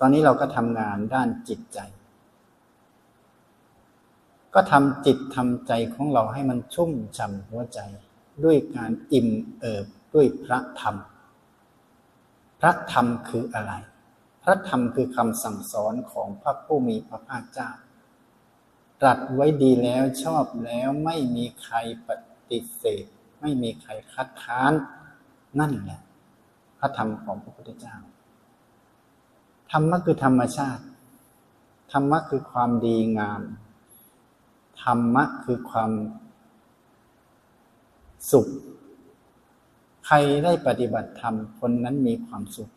ตอนนี้เราก็ทำงานด้านจิตใจ ก็ทำจิตทำใจของเราให้มันชุ่มฉ่ำหัวใจ ด้วยการอิ่มเอิบด้วยพระธรรม พระธรรมคืออะไร พระธรรมคือคำสั่งสอนของพระผู้มีพระภาคเจ้า ตรัสไว้ดีแล้วชอบแล้วไม่มีใครปฏิเสธ ไม่มีใครคัดค้าน นั่นแหละ พระธรรมของพระพุทธเจ้า รรมะคือธรรมชาติ ธรรมะคือความดีงาม ธรรมะคือความสุข ใครได้ปฏิบัติธรรมคนนั้นมีความสุข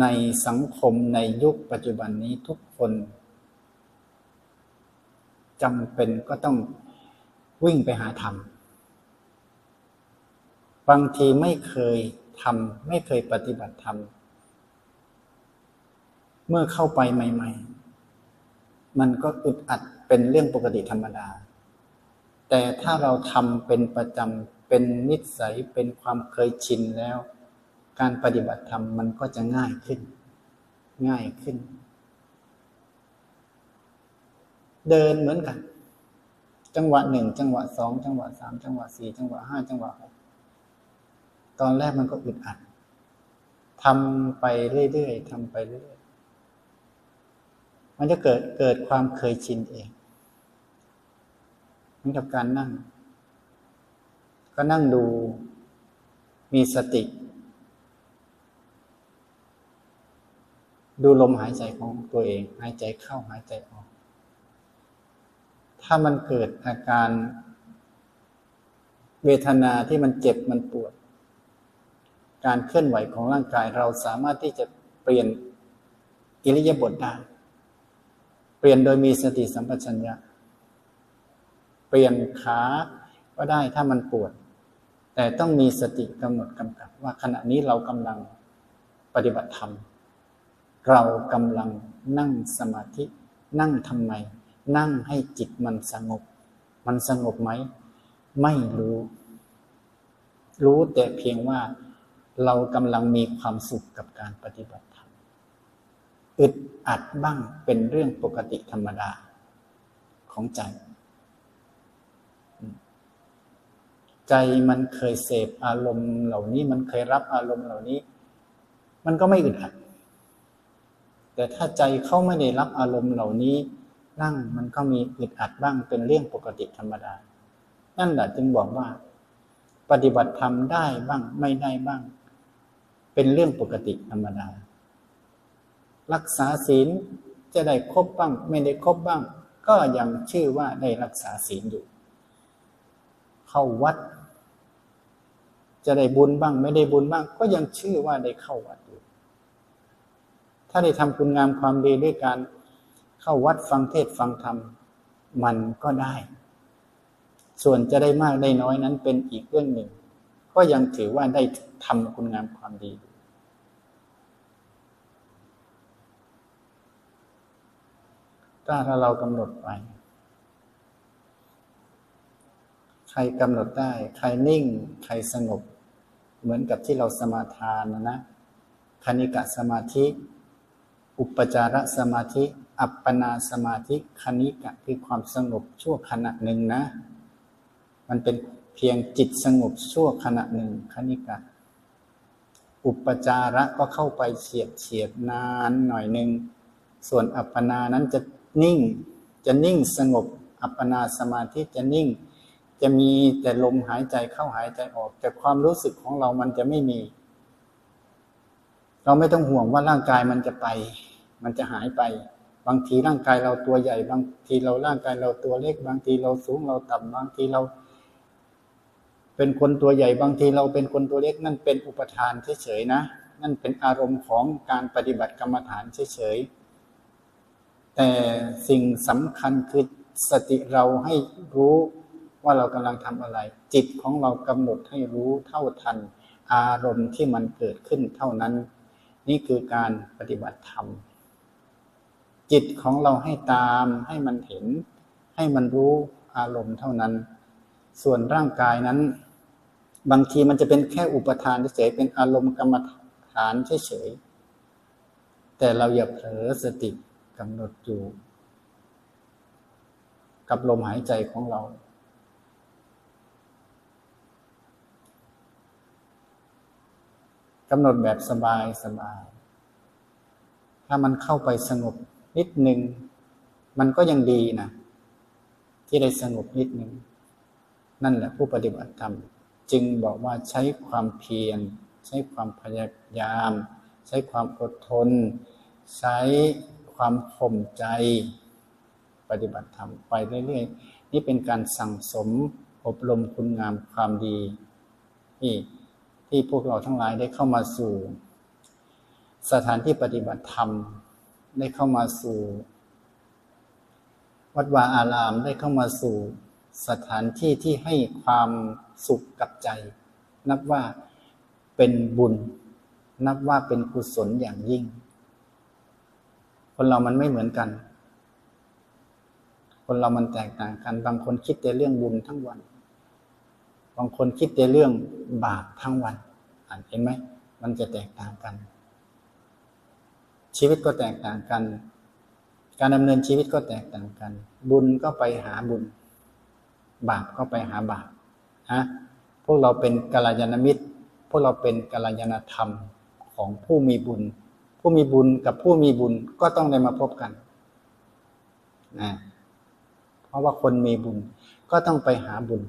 ในสังคมในยุคปัจจุบันนี้ทุกคนจำเป็นก็ต้องวิ่งไปหาธรรม บางทีไม่เคยทำไม่เคยปฏิบัติธรรม เมื่อเข้าไปใหม่ ๆ มันก็อึดอัดเป็นเรื่องปกติธรรมดา แต่ถ้าเราทำเป็นประจำเป็นนิสัยเป็นความเคยชินแล้ว การปฏิบัติธรรมมันก็จะง่ายขึ้น ง่ายขึ้น เดินเหมือนกัน จังหวะหนึ่งจังหวะสองจังหวะสามจังหวะสี่จังหวะห้าจังหวะหกตอนแรกมันก็อึดอัดทำไปเรื่อยๆทำไปเรื่อยๆ มันจะเกิดเกิดความเคยชินเองเหมือนกับการนั่ง ก็นั่งดูมีสติ ดูลมหายใจของตัวเอง หายใจเข้าหายใจออก ถ้ามันเกิดอาการเวทนาที่มันเจ็บมันปวด การเคลื่อนไหวของร่างกายเราสามารถที่จะเปลี่ยนอิริยาบถได้ ปลี่ยนโดยมีสติสัมปชัญญะ เปลี่ยนขาก็ได้ถ้ามันปวด แต่ต้องมีสติกำหนดกำกับ ว่าขณะนี้เรากำลังปฏิบัติธรรม เรากำลังนั่งสมาธิ นั่งทำไม นั่งให้จิตมันสงบ มันสงบไหม ไม่รู้ รู้แต่เพียงว่าเรากำลังมีความสุขกับการปฏิบัติธรรม อึดอัดบ้างเป็นเรื่องปกติธรรมดาของใจ ใจมันเคยเสพอารมณ์เหล่านี้มันเคยรับอารมณ์เหล่านี้ มันก็ไม่อึดอัด แต่ถ้าใจเขาไม่ได้รับอารมณ์เหล่านี้ นั่งมันก็มีอึดอัดบ้างเป็นเรื่องปกติธรรมดา นั่นแหละจึงบอกว่า ปฏิบัติธรรมได้บ้างไม่ได้บ้าง เป็นเรื่องปกติธรรมดา รักษาศีลจะได้ครบบ้าง ไม่ได้ครบบ้าง ก็ยังชื่อว่าได้รักษาศีลอยู่ เข้าวัด จะได้บุญบ้าง ไม่ได้บุญบ้าง ก็ยังชื่อว่าได้เข้าวัดอยู่ ถ้าได้ทำคุณงามความดีด้วยการเข้าวัดฟังเทศฟังธรรมมันก็ได้ ส่วนจะได้มากได้น้อยนั้นเป็นอีกเรื่องหนึ่ง ก็ยังถือว่าได้ทำคุณงามความดี ถ้าเรากำหนดไป ใครกำหนดได้ ใครนิ่ง ใครสงบ เหมือนกับที่เราสมาทานนะนะคณิกะสมาธิ อุปจารสมาธิ อัปปนาสมาธิคณิกะคือความสงบชั่วขณะหนึ่งนะ มันเป็นเพียงจิตสงบชั่วขณะหนึ่งคณิกะ อุปจาระก็เข้าไปเฉียดเฉียดนานหน่อยหนึ่ง ส่วนอัปปนานั้นจะ นิ่ง จะนิ่งสงบ อัปปนาสมาธิจะนิ่ง จะมีแต่ลมหายใจเข้าหายใจออก แต่ความรู้สึกของเรามันจะไม่มี เราไม่ต้องห่วงว่าร่างกายมันจะไป มันจะหายไป บางทีร่างกายเราตัวใหญ่ บางทีเราร่างกายเราตัวเล็ก บางทีเราสูงเราต่ำบางทีเรา เป็นคนตัวใหญ่ บางทีเราเป็นคนตัวเล็กนั่นเป็นอุปทานเฉยๆนะ นั่นเป็นอารมณ์ของการปฏิบัติกรรมฐานเฉยๆ แต่สิ่งสำคัญคือสติเราให้รู้ว่าเรากำลังทำอะไร จิตของเรากำหนดให้รู้เท่าทัน อารมณ์ที่มันเกิดขึ้นเท่านั้น นี่คือการปฏิบัติธรรม จิตของเราให้ตามให้มันเห็น ให้มันรู้อารมณ์เท่านั้น ส่วนร่างกายนั้น บางทีมันจะเป็นแค่อุปทานเฉยเป็นอารมณ์กรรมฐานเฉยแต่เราอย่าเผลอสติ กำหนดอยู่ กับลมหายใจของเรา กำหนดแบบสบายสบาย ถ้ามันเข้าไปสงบนิดหนึ่ง มันก็ยังดีนะ ที่ได้สงบนิดหนึ่ง นั่นแหละผู้ปฏิบัติธรรม จึงบอกว่าใช้ความเพียร ใช้ความพยายาม ใช้ความอดทน ใช้ ความข่มใจ ปฏิบัติธรรมไปเรื่อยๆ นี่เป็นการสั่งสมอบรมคุณงามความดีที่ที่พวกเราทั้งหลายได้เข้ามาสู่ สถานที่ปฏิบัติธรรม ได้เข้ามาสู่ วัดวาอารามได้เข้ามาสู่สถานที่ที่ให้ความสุขกับใจ นับว่าเป็นบุญ นับว่าเป็นกุศลอย่างยิ่ง คนเรามันไม่เหมือนกัน คนเรามันแตกต่างกัน บางคนคิดแต่เรื่องบุญทั้งวัน บางคนคิดแต่เรื่องบาปทั้งวันอ่านเห็นไหม มันจะแตกต่างกัน ชีวิตก็แตกต่างกัน การดำเนินชีวิตก็แตกต่างกัน บุญก็ไปหาบุญ บาปก็ไปหาบาปฮะพวกเราเป็นกัลยาณมิตร พวกเราเป็นกัลยาณธรรมของผู้มีบุญ ผู้มีบุญกับผู้มีบุญก็ต้องได้มาพบกันนะเพราะว่าคนมีบุญก็ต้องไปหาบุญ